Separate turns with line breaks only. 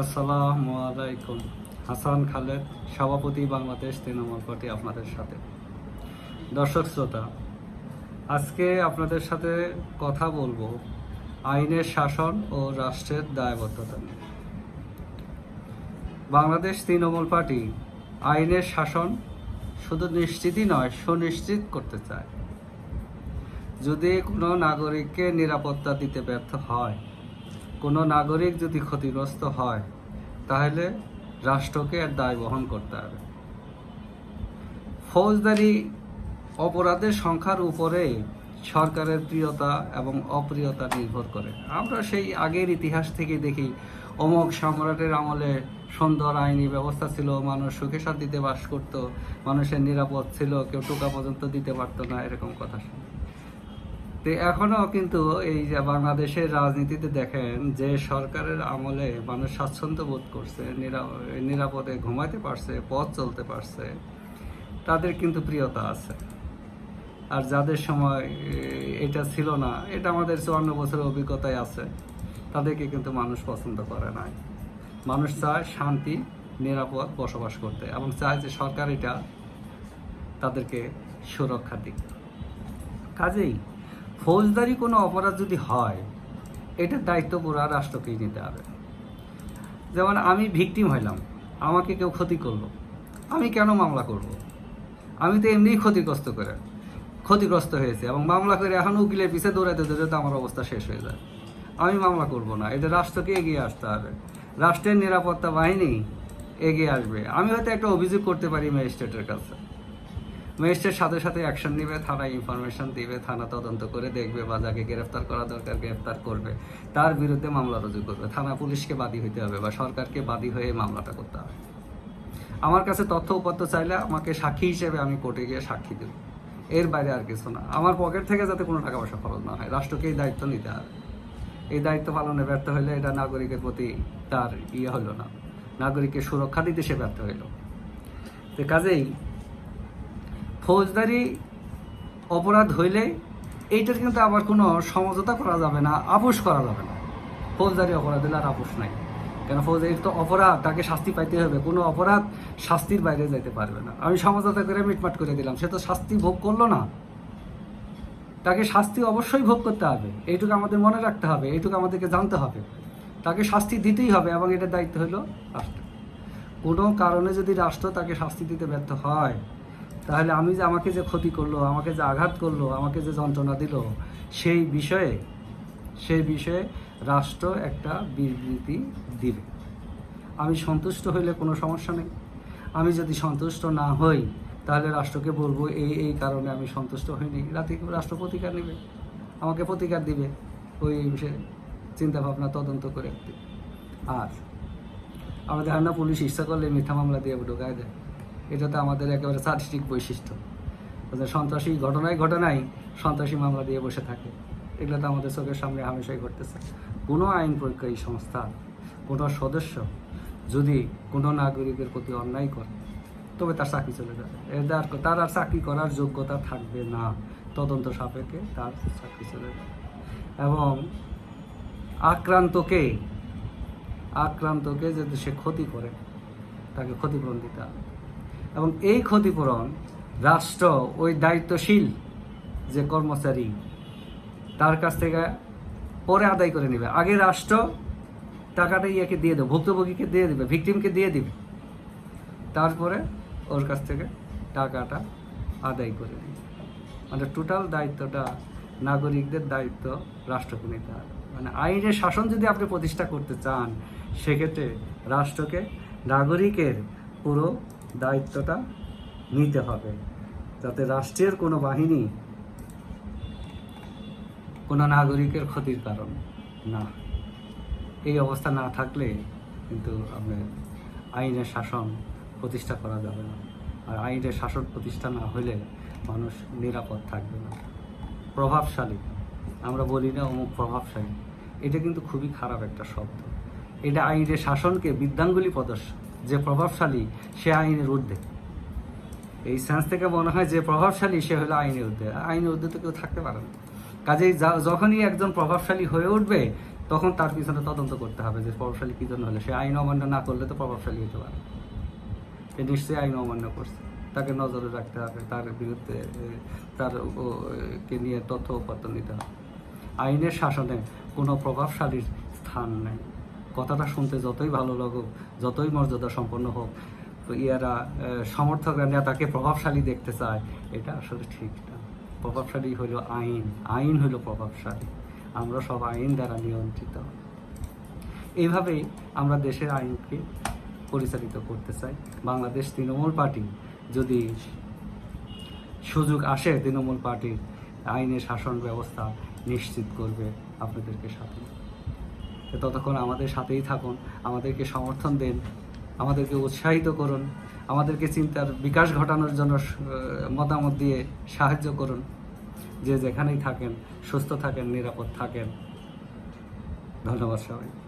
আসসালামু আলাইকুম। হাসান খালেদ, সভাপতি বাংলাদেশ তৃণমূল পার্টি আপনাদের সাথে। দর্শক শ্রোতা, আজকে আপনাদের সাথে কথা বলব আইনের শাসন ও রাষ্ট্রের দায়বদ্ধতা নিয়ে। বাংলাদেশ তৃণমূল পার্টি আইনের শাসন শুধু নিশ্চিতই নয়, সুনিশ্চিত করতে চায়। যদি কোনো নাগরিককে নিরাপত্তা দিতে ব্যর্থ হয় কোনো নাগরিক যদি ক্ষতিগ্রস্ত হয়, তাহলে রাষ্ট্রকে এর দায় বহন করতে হবে। ফৌজদারি অপরাধের সংখ্যার উপরে সরকারের প্রিয়তা এবং অপ্রিয়তা নির্ভর করে। আমরা সেই আগের ইতিহাস থেকে দেখি অমোক সম্রাটের আমলে সুন্দর আইনি ব্যবস্থা ছিল, মানুষ সুখে শান্তিতে বাস করতো, মানুষের নিরাপদ ছিল, কেউ টোকা পর্যন্ত দিতে পারতো না, এরকম কথা শুনি। তো এখনও কিন্তু এই যে বাংলাদেশের রাজনীতিতে দেখেন যে সরকারের আমলে মানুষ স্বাচ্ছন্দ্য বোধ করছে, নিরা- নিরাপদে ঘুমাতে পারছে, পথ চলতে পারছে, তাদের কিন্তু প্রিয়তা আছে। আর যাদের সময় এটা ছিল না, এটা আমাদের চুয়ান্ন বছরের অভিজ্ঞতায় আছে, তাদেরকে কিন্তু মানুষ পছন্দ করে না মানুষ চায় শান্তি, নিরাপদ বসবাস করতে এবং চায় যে সরকার এটা তাদেরকে সুরক্ষা দিক। কাজেই ফৌজদারি কোনো অপরাধ যদি হয় এটার দায়িত্ব পুরো রাষ্ট্রকেই নিতে হবে। যেমন আমি ভিকটিম হইলাম, আমাকে কেউ ক্ষতি করল, আমি কেন মামলা করব। আমি তো এমনিই ক্ষতিগ্রস্ত করে, ক্ষতিগ্রস্ত হয়েছে এবং মামলা করে এখন উকিলের পিছে দৌড়াতে দৌড়াতে আমার অবস্থা শেষ হয়ে যায়। আমি মামলা করব না, এটা রাষ্ট্রকে এগিয়ে আসতে হবে। রাষ্ট্রের নিরাপত্তা বাহিনী এগিয়ে আসবে। আমি হয়তো একটা অভিযোগ করতে পারি ম্যাজিস্ট্রেটের কাছে। ম্যাজিস্ট্রেট সাথে সাথে অ্যাকশন নেবে, থানায় ইনফরমেশন দিবে, থানা তদন্ত করে দেখবে বা যাকে গ্রেফতার করা দরকার, গ্রেফতার করবে। তার বিরুদ্ধে মামলা রুজু করবে। থানা পুলিশকে বাদী হইতে হবে বা সরকারকে বাদী হয়ে মামলাটা করতে হবে। আমার কাছে তথ্য উপাত্ত চাইলে আমাকে সাক্ষী হিসেবে আমি কোর্টে গিয়ে সাক্ষী দেব। এর বাইরে আর কিছু না। আমার পকেট থেকে যাতে কোনো টাকা পয়সা খরচ না হয় রাষ্ট্রকে এই দায়িত্ব নিতে হবে। এই দায়িত্ব পালনে ব্যর্থ হলে এটা নাগরিকের প্রতি তার ইয়ে হলো না। নাগরিককে সুরক্ষা দিতে সে ব্যর্থ হইল। তো কাজেই ফৌজদারি অপরাধ হইলে এইটার কিন্তু আবার কোনো সমঝোতা করা যাবে না, আপোষ করা যাবে না। ফৌজদারি অপরাধ হলে আর আপোষ নাই। কেন ফৌজদারি তো অপরাধ, তাকে শাস্তি পাইতে হবে। কোনো অপরাধ শাস্তির বাইরে যেতে পারবে না। আমি সমঝোতা করে মিটমাট করে দিলাম। সে তো শাস্তি ভোগ করল না। তাকে শাস্তি অবশ্যই ভোগ করতে হবে। এইটুকু আমাদের মনে রাখতে হবে, এইটুকু আমাদেরকে জানতে হবে। তাকে শাস্তি দিতেই হবে এবং এটার দায়িত্ব হলো রাষ্ট্র কোনো কারণে যদি রাষ্ট্র তাকে শাস্তি দিতে ব্যর্থ হয় তাহলে আমি যে আমাকে যে ক্ষতি করল, আমাকে যে আঘাত করল, আমাকে যে যন্ত্রণা দিল, সেই বিষয়ে সেই বিষয়ে রাষ্ট্র একটা বিবৃতি দিবে। আমি সন্তুষ্ট হইলে কোনো সমস্যা নেই। আমি যদি সন্তুষ্ট না হই, তাহলে রাষ্ট্রকে বলব, এই এই কারণে আমি সন্তুষ্ট হইনি। রাতে রাষ্ট্র প্রতিকার নেবে। আমাকে প্রতিকার দিবে ওই বিষয়ে চিন্তাভাবনা তদন্ত করে। আর আমাদের ধারণা পুলিশ ইচ্ছা করলে মিথ্যা মামলা দিয়ে ঢোকায় দেয়। এটা তো আমাদের একেবারে চারিত্রিক বৈশিষ্ট্য। সন্ত্রাসী ঘটনায় ঘটনায় সন্ত্রাসী মামলা দিয়ে বসে থাকে। এগুলো তো আমাদের চোখের সামনে হামেশাই ঘটতেছে। কোনো আইন প্রয়োগকারী সংস্থা, কোনো সদস্য যদি কোনো নাগরিকের প্রতি অন্যায় করে, তবে তার চাকরি চলে যাবে। এদের তার আর চাকরি করার যোগ্যতা থাকবে না। তদন্ত সাপেক্ষে তার চাকরি চলে যাবে। এবং আক্রান্তকে আক্রান্তকে যদি সে ক্ষতি করে, তাকে ক্ষতিপূরণ দিতে হবে। এবং এই ক্ষতিপূরণ রাষ্ট্র ওই দায়িত্বশীল যে কর্মচারী, তার কাছ থেকে পরে আদায় করে নেবে। আগে রাষ্ট্র টাকাটা ইয়েকে দিয়ে দেবে, ভুক্তভোগীকে দিয়ে দেবে, ভিকটিমকে দিয়ে দেবে। তারপরে ওর কাছ থেকে টাকাটা আদায় করে নেবে। মানে টোটাল দায়িত্বটা নাগরিকদের দায়িত্ব রাষ্ট্রকে নিতে হবে। মানে আইনের শাসন যদি আপনি প্রতিষ্ঠা করতে চান, সেক্ষেত্রে রাষ্ট্রকে, নাগরিকের পুরো দায়িত্বটা নিতে হবে। যাতে রাষ্ট্রের কোনো বাহিনী কোনো নাগরিকের ক্ষতির কারণ না। এই অবস্থা না থাকলে কিন্তু আপনার আইনের শাসন প্রতিষ্ঠা করা যাবে না। আর আইনের শাসন প্রতিষ্ঠা না হলে মানুষ নিরাপদ থাকবে না। প্রভাবশালী। আমরা বলি না অমুক প্রভাবশালী। এটা কিন্তু খুবই খারাপ একটা শব্দ। এটা আইনের শাসনকে বিদ্যাঙ্গুলি প্রদর্শ যে প্রভাবশালী, সে আইনের ঊর্ধ্বে এই সেন্স থেকে মনে হয় যে প্রভাবশালী, সে হলো আইনের ঊর্ধ্বে আইনের ঊর্ধ্বে তো কেউ থাকতে পারে না। কাজেই যখনই একজন প্রভাবশালী হয়ে উঠবে, তখন তার পিছনে তদন্ত করতে হবে যে প্রভাবশালী কি জন্য হলে। সে আইন অমান্য না করলে তো প্রভাবশালী হতে পারে। সে নিশ্চয়ই আইন অমান্য করছে। তাকে নজরে রাখতে হবে, তার বিরুদ্ধে তার কে নিয়ে তথ্য উপাত্ত নিতে হবে। আইনের শাসনে কোনো প্রভাবশালীর স্থান নেই। কথাটা শুনতে যতই ভালো লাগুক, যতই মর্যাদা সম্পন্ন হোক, তো ইয়ারা সমর্থকরা, নেতাকে প্রভাবশালী দেখতে চায়, এটা আসলে ঠিক না। প্রভাবশালী হলো আইন আইন হলো প্রভাবশালী। আমরা সব আইন দ্বারা নিয়ন্ত্রিত। এইভাবেই আমরা দেশের আইনকে পরিচালিত করতে চাই। বাংলাদেশ তৃণমূল পার্টি যদি সুযোগ আসে, তৃণমূল পার্টির আইনের শাসন ব্যবস্থা নিশ্চিত করবে। আপনাদেরকে সাথে ততক্ষণ আমাদের সাথেই থাকুন, আমাদেরকে সমর্থন দেন, আমাদেরকে উৎসাহিত করুন, আমাদেরকে চিন্তার বিকাশ ঘটানোর জন্য মতামত দিয়ে সাহায্য করুন। যে যেখানেই থাকেন, সুস্থ থাকেন, নিরাপদ থাকেন। ধন্যবাদ সবাই